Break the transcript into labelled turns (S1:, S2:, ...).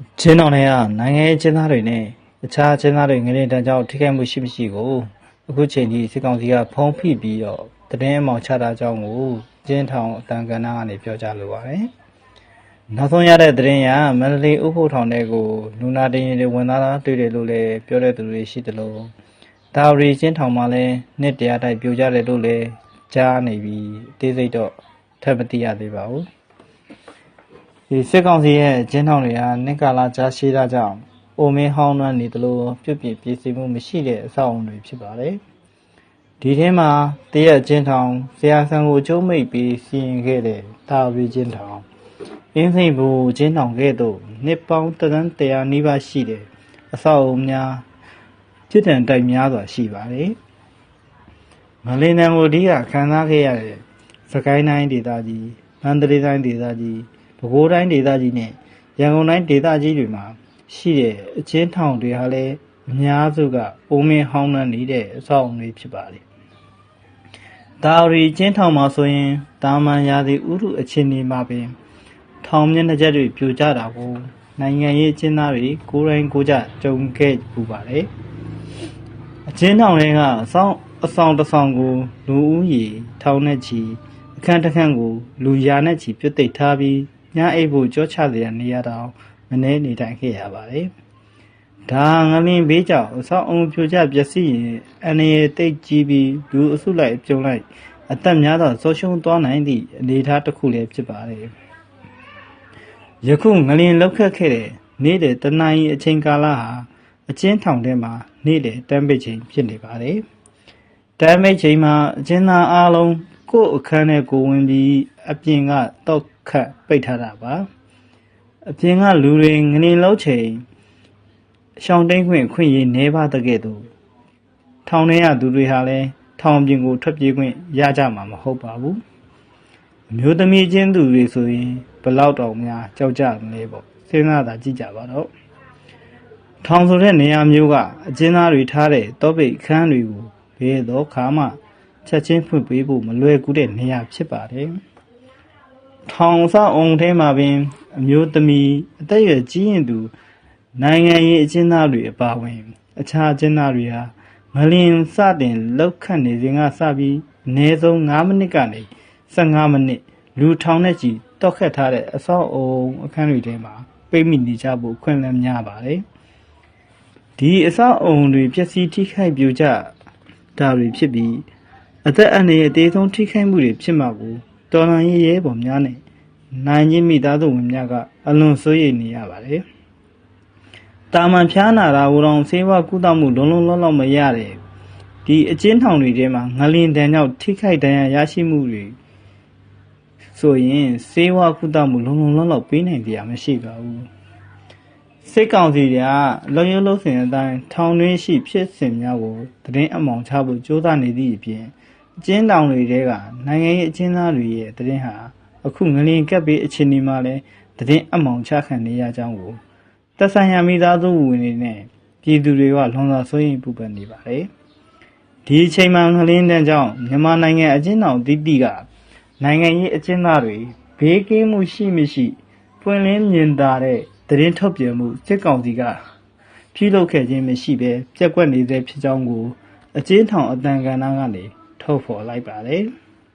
S1: ။ချင်းတော်တွေကနိုင်ငံရေးချင်းသားတွေနဲ့အခြားချင်းသားတွေငရေတန်းကြောင့်ထိခိုက်မှုရှိမရှိကိုအခုချိန်ကြီးစစ်ကောင်စီကဖုံးဖိပြီးတော့တည်င်းအမောင်ချတာကြောင့်ကိုကျင်းထောင်အတန်ကန်နာကနေပြောကြလိုပါတယ်။နောက်ဆုံးရတဲ့တရင်ကမန္တလေးဥဖို့ထောင်တဲ့ကိုလူနာတင်ရင်တွေဝင်သားသားတွေ့တယ်လို့လည်းပြောတဲ့သူတွေရှိတယ်လို့တာဝရီချင်းထောင်မှာလည်းနှစ်တရားတိုက်ပြိုကြတယ်လို့လည်းကြားနေပြီးအသေးစိတ်တော့ထပ်မသိရသေးပါဘူး။ ဒီစစ်ကောင်စီရဲ့ကျင်းထောင်တွေကနှစ်ကာလကြာရှည်တာကြောင့်အိုမင်းဟောင်းနှွမ်းနေသလိုပြုတ်ပြပြည်စီမှုမရှိတဲ့အဆောက်အအုံတွေဖြစ်ပါတယ်။ဒီထဲမှာတရက်ကျင်းထောင်ဆရာဆန်ကိုအကျုံးမိတ်ပြီးစီရင်ခဲ့တဲ့တာဝီကျင်းထောင်အင်းစိန်ဘူကျင်းထောင်ခဲ့သို့နှစ်ပေါင်းတစ်သန်းတရာနီးပါးရှိတဲ့အဆောက်အအုံများဖြစ်တံတိုက်များစွာရှိပါတယ်။မလေးနံကိုအဓိကခံစားခဲ့ရတဲ့စကိုင်းတိုင်းဒေသကြီးမန္တလေးတိုင်းဒေသကြီး ပဲခူးတိုင်းဒေသကြီးနဲ့ရန်ကုန်တိုင်းဒေသကြီးတွေမှာရှိတဲ့အချင်းထောင်တွေဟာလည်းအများစုကအိုးမင်းဟောင်းနှံနေတဲ့အဆောက်အအုံတွေဖြစ်ပါတယ်။ဒါရီချင်းထောင်မှာဆိုရင်တာမန်ရာသီဥတုအခြေအနေမှာပင် ထောင်မျက်နှာချက်တွေပြိုကျတာကိုနိုင်ငံရေးအကျဉ်းသားတွေကိုယ်တိုင်ကိုယ်ကြကြုံခဲ့ပူပါတယ်။အချင်းထောင်တွေကအဆောင်အဆောင်တစ်ဆောင်ကိုလူဦးရေထောင်နဲ့ချီအခန်းတစ်ခန်းကိုလူရာနဲ့ချီပြုတ်သိပ်ထားပြီး ညအိပ်ဖို့ကြောချစရာနေရတောင်မနေနေတိုင်ခဲ့ရပါတယ်။ဒါငလင်းဘေးကြောင့်အဆောင်အုံပြိုကျပျက်စီးရင်အနေရတိတ်ကြီးပြီးလူအစုလိုက်ပြုံလိုက်အသက်များသောဆုံးရှုံးသွားနိုင်သည့်အနေအထားတစ်ခုလည်းဖြစ်ပါတယ်။ယခုငလင်လောက်ခတ်ခဲ့တဲ့နေ့တဲ့တနင်္ဂနွေအချိန်ကာလဟာအချင်းထောင်ထဲမှာနေ့တဲ့တမ်းပိတ်ချိန်ဖြစ်နေပါတယ်။တမ်းပိတ်ချိန်မှာအချင်းသားအားလုံးကိုယ့်အခန်းထဲကိုဝင်ပြီး အပြင်ကတောက်ခတ်ပိတ်ထားတာပါ။အပြင်ကလူတွေငလင်လောက်ချိန်ရှောင်းတိန်ခွင့်ခွင့်ရနေပါတကဲ့သို့ထောင်ထဲရသူတွေဟာလည်းထောင်ပြင်ကိုထွက်ပြေးခွင့်ရကြမှာမဟုတ်ပါဘူး။အမျိုးသမီးချင်းသူတွေဆိုရင်ဘယ်လောက်တောင်များကြောက်ကြမလဲပေါ့စဉ်းစားတာကြည့်ကြပါတော့ထောင်ဆိုတဲ့နေရာမျိုးကအကျဉ်းသားတွေထားတဲ့တောပိတ်ခန်းတွေကိုဘယ်တော့ခါမှချက်ချင်းဖွင့်ပေးဖို့မလွယ်ကူတဲ့နေရာဖြစ်ပါတယ် ထောင်ဆောက်အောင်ထဲမှာပင်အမျိုးသမီးအသက်အရွယ်ကြီးရင်သူ နိုင်ငံရေးအကျဉ်းသားတွေအပါအဝင် အခြားအကျဉ်းသားတွေဟာမလင်စတင်လောက်ခတ်နေစဉ်ကစပြီးအနည်းဆုံး9မိနစ်ကနေ15မိနစ်လူထောင်နဲ့ချီတောက်ခတ်ထားတဲ့အဆောက်အုံအခန်းတွေထဲမှာပိတ်မိနေကြဖို့ခွင့်လန်းများပါတယ်ဒီအဆောက်အုံတွေပျက်စီးထိခိုက်ပြိုကျတာတွေဖြစ်ပြီးအသက်အန္တရာယ်အသေးဆုံးထိခိုက်မှုတွေဖြစ်မှာကိုတော်လန်ရေးရဲပေါ်များနဲ့ နိုင်ချင်းမိသားစုဝင်များကအလွန်စိုးရိမ်နေရပါတယ်တာမန်ဖျားနာတာကိုတော့ဆေးဝါးကုသမှုလုံးလုံးလောက်လောက်မရတဲ့ဒီအကျဉ်းထောင်တွေထဲမှာငလင်တန်ကြောင့်ထိခိုက်ဒဏ်ရာရရှိမှုတွေဆိုရင်စေဝါကုသမှုလုံလုံလောက်လောက်ပေးနိုင်ကြမရှိပါဘူးစစ်ကောင်စီကလုံရုံလုံးစင်အတိုင်းထောင်တွင်းရှိဖြစ်စဉ်များကိုတရင်အမောင်ချဖို့ကြိုးစားနေသည့်အပြင်အကျဉ်းတောင်တွေတဲကနိုင်ငံရေးအကျဉ်းသားတွေရဲ့တရင်ဟာ အခုငလင်ကပ်ပြီးအခြေအနေမှာလဲတရင်အမောင်ချခံနေရကြောင်းကိုသက်ဆိုင်ရာမိသားစုဝင်တွေနဲ့ပြည်သူတွေကလွန်စွာစိုးရိမ်ပူပန်နေပါတယ်ဒီအချိန်မှာငလင်းတန်းကြောင့်မြန်မာနိုင်ငံအကျဉ်းတောင်တိတိကနိုင်ငံရေးအကျဉ်းသားတွေဘေးကင်းမှုရှိမရှိပွင့်လင်းမြင်သာတဲ့သတင်းထုတ်ပြန်မှုစစ်ကောင်စီကပြုလုပ်ခဲ့ခြင်းမရှိဘဲပြက်ကွက်နေတဲ့ဖြစ်ကြောင်းကိုအကျဉ်းထောင်အတန်ကန်နာကနေထုတ်ဖော်လိုက်ပါတယ်။